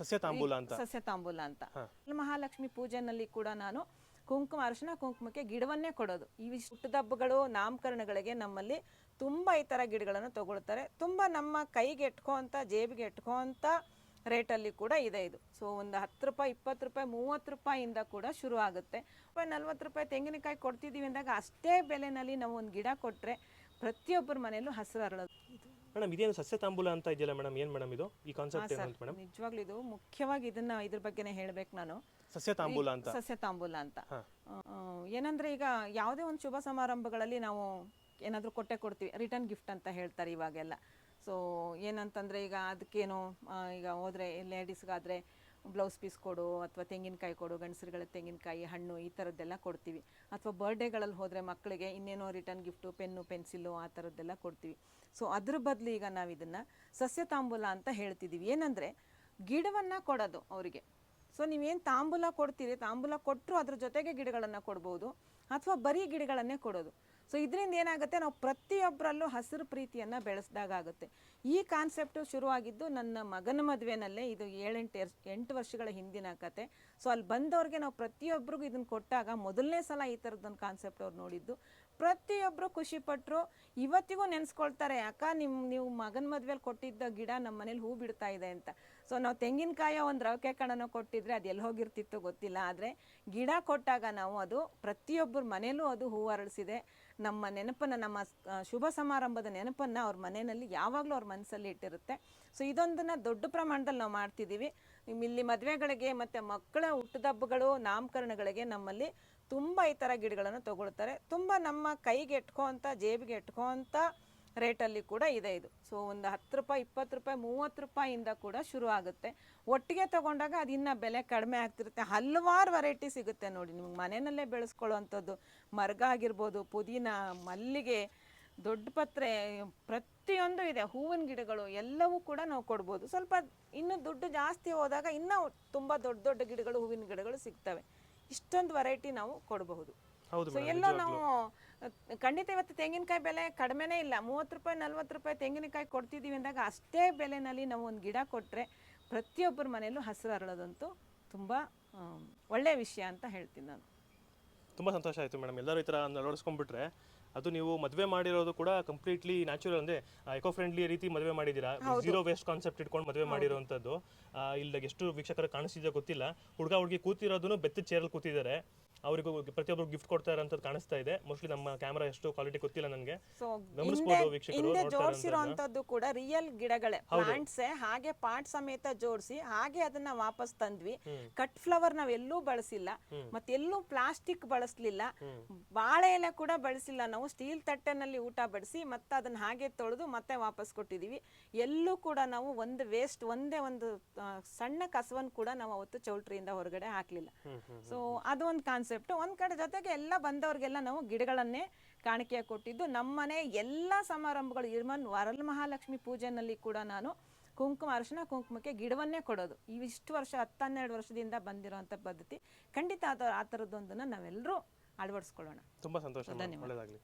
ಸಸ್ಯ ತಾಂಬೂಲ ಅಂತ. ಸಸ್ಯ ತಾಂಬೂಲ ಅಂತ ಮಹಾಲಕ್ಷ್ಮಿ ಪೂಜೆನಲ್ಲಿ ಕೂಡ ನಾನು ಕುಂಕುಮ ಅರಿಶಿನ ಕುಂಕುಮಕ್ಕೆ ಗಿಡವನ್ನೇ ಕೊಡೋದು. ಈ ಹುಟ್ಟದಬ್ಬಗಳು ನಾಮಕರಣಗಳಿಗೆ ನಮ್ಮಲ್ಲಿ ತುಂಬ ಈ ಥರ ಗಿಡಗಳನ್ನು ತಗೊಳ್ತಾರೆ. ತುಂಬ ನಮ್ಮ ಕೈಗೆ ಎಟ್ಕೋಂಥ ಜೇಬಿಗೆ ಎಟ್ಕೋಂಥ ರೇಟಲ್ಲಿ ಕೂಡ ಇದೆ ಇದು. ಸೊ ಒಂದು ಹತ್ತು ರೂಪಾಯಿ ಇಪ್ಪತ್ತು ರೂಪಾಯಿ ಮೂವತ್ತು ರೂಪಾಯಿಂದ ಕೂಡ ಶುರು ಆಗುತ್ತೆ. ನಲ್ವತ್ತು ರೂಪಾಯಿ ತೆಂಗಿನಕಾಯಿ ಕೊಡ್ತಿದ್ದೀವಿ ಅಂದಾಗ ಅಷ್ಟೇ ಬೆಲೆನಲ್ಲಿ ನಾವು ಒಂದು ಗಿಡ ಕೊಟ್ಟರೆ ಪ್ರತಿಯೊಬ್ಬರ ಮನೆಯಲ್ಲೂ ಹಸಿರು ಅರಳೋದು ಮೇಡಮ್ ಇದೇನು ಸಸ್ಯ ತಾಂಬೂಲ ಅಂತ ಇದೆಯಲ್ಲ ಮೇಡಮ್? ಏನು ಮೇಡಮ್ ಇದು? ಈ ಕಾನ್ಸೆಪ್ಟ್ ಏನು ಅಂತ ಮೇಡಮ್? ನಿಜವಾಗ್ಲೂ ಇದು ಮುಖ್ಯವಾಗಿ ಇದನ್ನ ಇದ್ರ ಬಗ್ಗೆನೇ ಹೇಳ್ಬೇಕು ನಾನು. ಸಸ್ಯ ತಾಂಬೂಲ ಅಂತ. ಸಸ್ಯ ತಾಂಬೂಲ ಅಂತ ಏನಂದ್ರೆ ಈಗ ಯಾವುದೇ ಒಂದು ಶುಭ ಸಮಾರಂಭಗಳಲ್ಲಿ ನಾವು ಏನಾದರೂ ಕೊಟ್ಟೆ ಕೊಡ್ತೀವಿ. ರಿಟರ್ನ್ ಗಿಫ್ಟ್ ಅಂತ ಹೇಳ್ತಾರೆ ಇವಾಗೆಲ್ಲ. ಸೊ ಏನಂತಂದ್ರೆ ಈಗ ಅದಕ್ಕೇನು ಈಗ ಹೋದ್ರೆ ಲೇಡೀಸ್ಗಾದ್ರೆ ಬ್ಲೌಸ್ ಪೀಸ್ ಕೊಡು ಅಥವಾ ತೆಂಗಿನಕಾಯಿ ಕೊಡು ಗಂಡಸರುಗಳ ತೆಂಗಿನಕಾಯಿ, ಹಣ್ಣು ಈ ಥರದ್ದೆಲ್ಲ ಕೊಡ್ತೀವಿ. ಅಥವಾ ಬರ್ಡೇಗಳಲ್ಲಿ ಹೋದರೆ ಮಕ್ಕಳಿಗೆ ಇನ್ನೇನೋ ರಿಟರ್ನ್ ಗಿಫ್ಟು, ಪೆನ್ನು ಪೆನ್ಸಿಲ್ಲು ಆ ಥರದ್ದೆಲ್ಲ ಕೊಡ್ತೀವಿ. ಸೊ, ಅದ್ರ ಬದಲು ಈಗ ನಾವು ಇದನ್ನು ಸಸ್ಯ ತಾಂಬೂಲ ಅಂತ ಹೇಳ್ತಿದ್ದೀವಿ ಏನಂದರೆ ಗಿಡವನ್ನು ಕೊಡೋದು ಅವರಿಗೆ. ಸೊ ನೀವೇನು ತಾಂಬೂಲ ಕೊಡ್ತೀರಿ? ತಾಂಬೂಲ ಕೊಟ್ಟರು ಅದ್ರ ಜೊತೆಗೆ ಗಿಡಗಳನ್ನು ಕೊಡ್ಬೋದು ಅಥವಾ ಬರೀ ಗಿಡಗಳನ್ನೇ ಕೊಡೋದು. ಸೊ ಇದರಿಂದ ಏನಾಗುತ್ತೆ? ನಾವು ಪ್ರತಿಯೊಬ್ಬರಲ್ಲೂ ಹಸಿರು ಪ್ರೀತಿಯನ್ನು ಬೆಳೆಸಿದಾಗ ಆಗುತ್ತೆ. ಈ ಕಾನ್ಸೆಪ್ಟು ಶುರುವಾಗಿದ್ದು ನನ್ನ ಮಗನ ಮದುವೆನಲ್ಲೇ ಇದು ಏಳೆಂಟು ಎಂಟು ವರ್ಷಗಳ ಹಿಂದಿನ ಕತೆ. ಸೊ ಅಲ್ಲಿ ಬಂದವ್ರಿಗೆ ನಾವು ಪ್ರತಿಯೊಬ್ಬರಿಗೂ ಇದನ್ನು ಕೊಟ್ಟಾಗ ಮೊದಲನೇ ಸಲ ಈ ಥರದ್ದೊಂದು ಕಾನ್ಸೆಪ್ಟ್ ಅವ್ರು ನೋಡಿದ್ದು ಪ್ರತಿಯೊಬ್ಬರು ಖುಷಿಪಟ್ಟರು ಇವತ್ತಿಗೂ ನೆನೆಸ್ಕೊಳ್ತಾರೆ, ಅಕ್ಕ ನಿಮ್ಮ ನೀವು ಮಗನ ಮದುವೆಲಿ ಕೊಟ್ಟಿದ್ದ ಗಿಡ ನಮ್ಮ ಮನೇಲಿ ಹೂ ಬಿಡ್ತಾ ಇದೆ ಅಂತ. ಸೊ ನಾವು ತೆಂಗಿನಕಾಯ ಒಂದು ರವಕೆ ಕಣನೋ ಕೊಟ್ಟಿದ್ರೆ ಅದು ಎಲ್ಲಿ ಹೋಗಿರ್ತಿತ್ತು ಗೊತ್ತಿಲ್ಲ. ಆದರೆ ಗಿಡ ಕೊಟ್ಟಾಗ ನಾವು ಅದು ಪ್ರತಿಯೊಬ್ಬರ ಮನೇಲೂ ಅದು ಹೂ ಅರಳಿಸಿದೆ. ನಮ್ಮ ನೆನಪನ್ನು, ನಮ್ಮ ಶುಭ ಸಮಾರಂಭದ ನೆನಪನ್ನು ಅವ್ರ ಮನೆಯಲ್ಲಿ ಯಾವಾಗಲೂ ಅವ್ರ ಮನಸ್ಸಲ್ಲಿ ಇಟ್ಟಿರುತ್ತೆ. ಸೊ ಇದೊಂದನ್ನು ದೊಡ್ಡ ಪ್ರಮಾಣದಲ್ಲಿ ನಾವು ಮಾಡ್ತಿದ್ದೀವಿ ಇಲ್ಲಿ ಮದುವೆಗಳಿಗೆ ಮತ್ತು ಮಕ್ಕಳ ಹುಟ್ಟದಬ್ಬಗಳು, ನಾಮಕರಣಗಳಿಗೆ ನಮ್ಮಲ್ಲಿ ತುಂಬ ಈ ಥರ ಗಿಡಗಳನ್ನು ತಗೊಳ್ತಾರೆ. ತುಂಬ ನಮ್ಮ ಕೈಗೆ ಎಟ್ಕೋಂಥ ಜೇಬಿಗೆ ಎಟ್ಕೋಂಥ ರೇಟಲ್ಲಿ ಕೂಡ ಇದೆ ಇದು. ಸೊ ಒಂದು ಹತ್ತು ರೂಪಾಯಿ, ಇಪ್ಪತ್ತು ರೂಪಾಯಿ, ಮೂವತ್ತು ರೂಪಾಯಿಂದ ಕೂಡ ಶುರು ಆಗುತ್ತೆ. ಒಟ್ಟಿಗೆ ತಗೊಂಡಾಗ ಅದು ಇನ್ನೂ ಬೆಲೆ ಕಡಿಮೆ ಆಗ್ತಿರುತ್ತೆ. ಹಲವಾರು ವೆರೈಟಿ ಸಿಗುತ್ತೆ ನೋಡಿ. ನಿಮ್ಗೆ ಮನೆಯಲ್ಲೇ ಬೆಳೆಸ್ಕೊಳ್ಳೋವಂಥದ್ದು, ಮರ್ಗ ಆಗಿರ್ಬೋದು, ಪುದೀನ, ಮಲ್ಲಿಗೆ, ದೊಡ್ಡ ಪತ್ರೆ, ಪ್ರತಿಯೊಂದು ಇದೆ. ಹೂವಿನ ಗಿಡಗಳು ಎಲ್ಲವೂ ಕೂಡ ನಾವು ಕೊಡ್ಬೋದು. ಸ್ವಲ್ಪ ಇನ್ನೂ ದುಡ್ಡು ಜಾಸ್ತಿ ಹೋದಾಗ ಇನ್ನೂ ತುಂಬ ದೊಡ್ಡ ದೊಡ್ಡ ಗಿಡಗಳು, ಹೂವಿನ ಗಿಡಗಳು ಸಿಗ್ತವೆ. ಇಷ್ಟೊಂದು ವೆರೈಟಿ ನಾವು ಕೊಡಬಹುದು. ಹೌದು ಸೊ ಎಲ್ಲೋ ನಾವು ಖಂಡಿತ ಇವತ್ತು ತೆಂಗಿನಕಾಯಿ ಬೆಲೆ ಕಡಿಮೆನೇ ಇಲ್ಲ. ಮೂವತ್ತು ರೂಪಾಯಿ ನಲ್ವತ್ತು ರೂಪಾಯಿ ತೆಂಗಿನಕಾಯಿ ಕೊಡ್ತಿದ್ದೀವಿ ಅಂದಾಗ ಅಷ್ಟೇ ಬೆಲೆನಲ್ಲಿ ನಾವು ಒಂದು ಗಿಡ ಕೊಟ್ಟರೆ ಪ್ರತಿಯೊಬ್ಬರ ಮನೆಯಲ್ಲೂ ಹಸಿರು ಅರಳೋದಂತೂ ತುಂಬ ಒಳ್ಳೆಯ ವಿಷಯ ಅಂತ ಹೇಳ್ತೀನಿ ನಾನು. ತುಂಬ ಸಂತೋಷ ಆಯಿತು ಮೇಡಮ್ ಎಲ್ಲರೂ ಈ ಥರ ಅಳವಡಿಸ್ಕೊಂಡ್ಬಿಟ್ರೆ ಅದು ನೀವು ಮದುವೆ ಮಾಡಿರೋದು ಕೂಡ ಕಂಪ್ಲೀಟ್ಲಿ ನ್ಯಾಚುರಲ್ ಅಂದ್ರೆ ಎಕೋ ಫ್ರೆಂಡ್ಲಿ ರೀತಿ ಮದುವೆ ಮಾಡಿದ್ದೀರಾ? ಜೀರೋ ವೇಸ್ಟ್ ಕಾನ್ಸೆಪ್ಟ್ ಇಟ್ಕೊಂಡು ಮದುವೆ ಮಾಡಿರೋವಂಥದ್ದು ಇಲ್ಲ ಎಷ್ಟು ವೀಕ್ಷಕರ ಕಾಣಿಸಿದೆ ಗೊತ್ತಿಲ್ಲ. ಹುಡುಗ ಹುಡುಗಿ ಕೂತಿರೋದನ್ನು ಬೆತ್ತ ಚೇರಲ್ಲಿ ಕೂತಿದ್ದಾರೆ. ಅವರಿಗೂ ಪ್ರತಿಯೊಬ್ಬರು ಗಿಫ್ಟ್ ಕೊಡ್ತಾ ಇರೋಂಥದ್ದು ಕಾಣಿಸ್ತಾ ಇದೆ. ಮೋಸ್ಟ್ಲಿ ನಮ್ಮ ಕ್ಯಾಮರಾ ಎಷ್ಟು ಕ್ವಾಲಿಟಿ ಗೊತ್ತಿಲ್ಲ ನನಗೆ. ಸೊ ವೀಕ್ಷಕರು ಹಿಂದೆ ಕೂಡ ರಿಯಲ್ ಗಿಡಗಳೇ ಪ್ಲಾಂಟ್ಸೇ ಹಾಗೆ ಪಾಟ್ ಸಮೇತ ಜೋಡಿಸಿ ಹಾಗೆ ಅದನ್ನ ವಾಪಸ್ ತಂದ್ವಿ. ಕಟ್ ಫ್ಲವರ್ ನಾವ್ ಎಲ್ಲೂ ಬಳಸಿಲ್ಲ. ಮತ್ತೆಲ್ಲೂ ಪ್ಲಾಸ್ಟಿಕ್ ಬಳಸಲಿಲ್ಲ. ಬಾಳೆ ಎಲೆ ಕೂಡ ಬಳಸಿಲ್ಲ ನಾವು. ಸ್ಟೀಲ್ ತಟ್ಟೆನಲ್ಲಿ ಊಟ ಬಡಿಸಿ ಮತ್ತೆ ಅದನ್ನ ಹಾಗೆ ತೊಳೆದು ಮತ್ತೆ ವಾಪಸ್ ಕೊಟ್ಟಿದೀವಿ. ಎಲ್ಲೂ ಕೂಡ ನಾವು ಒಂದು ವೇಸ್ಟ್ ಒಂದೇ ಒಂದು ಸಣ್ಣ ಕಸವನ್ನು ಕೂಡ ನಾವು ಅವತ್ತು ಚೌಲ್ಟ್ರಿಯಿಂದ ಹೊರಗಡೆ ಹಾಕ್ಲಿಲ್ಲ. ಸೊ ಅದು ಒಂದು ಕಾನ್ಸೆಪ್ಟ್ ಒಂದ್ ಕಡೆ ಜೊತೆಗೆ ಎಲ್ಲ ಬಂದವ್ರಿಗೆಲ್ಲ ನಾವು ಗಿಡಗಳನ್ನೇ ಕಾಣಿಕೆಯ ಕೊಟ್ಟಿದ್ದು. ನಮ್ಮನೆ ಎಲ್ಲ ಸಮಾರಂಭಗಳು ಇರ್ಮನ್ ವರಲ್ ಮಹಾಲಕ್ಷ್ಮಿ ಪೂಜೆನಲ್ಲಿ ಕೂಡ ನಾನು ಕುಂಕುಮ ಅರಿಶಿನ ಕುಂಕುಮಕ್ಕೆ ಗಿಡವನ್ನೇ ಕೊಡೋದು. ಇವಿಷ್ಟು ವರ್ಷ ಹತ್ತನ್ನೆರಡು ವರ್ಷದಿಂದ ಬಂದಿರುವಂಥ ಪದ್ಧತಿ. ಖಂಡಿತ ಆ ಥರದ್ದೊಂದನ್ನು ನಾವೆಲ್ಲರೂ ಅಳವಡಿಸ್ಕೊಳ್ಳೋಣ. ತುಂಬ ಸಂತೋಷ ಒಳ್ಳೆಯದಾಗಲಿ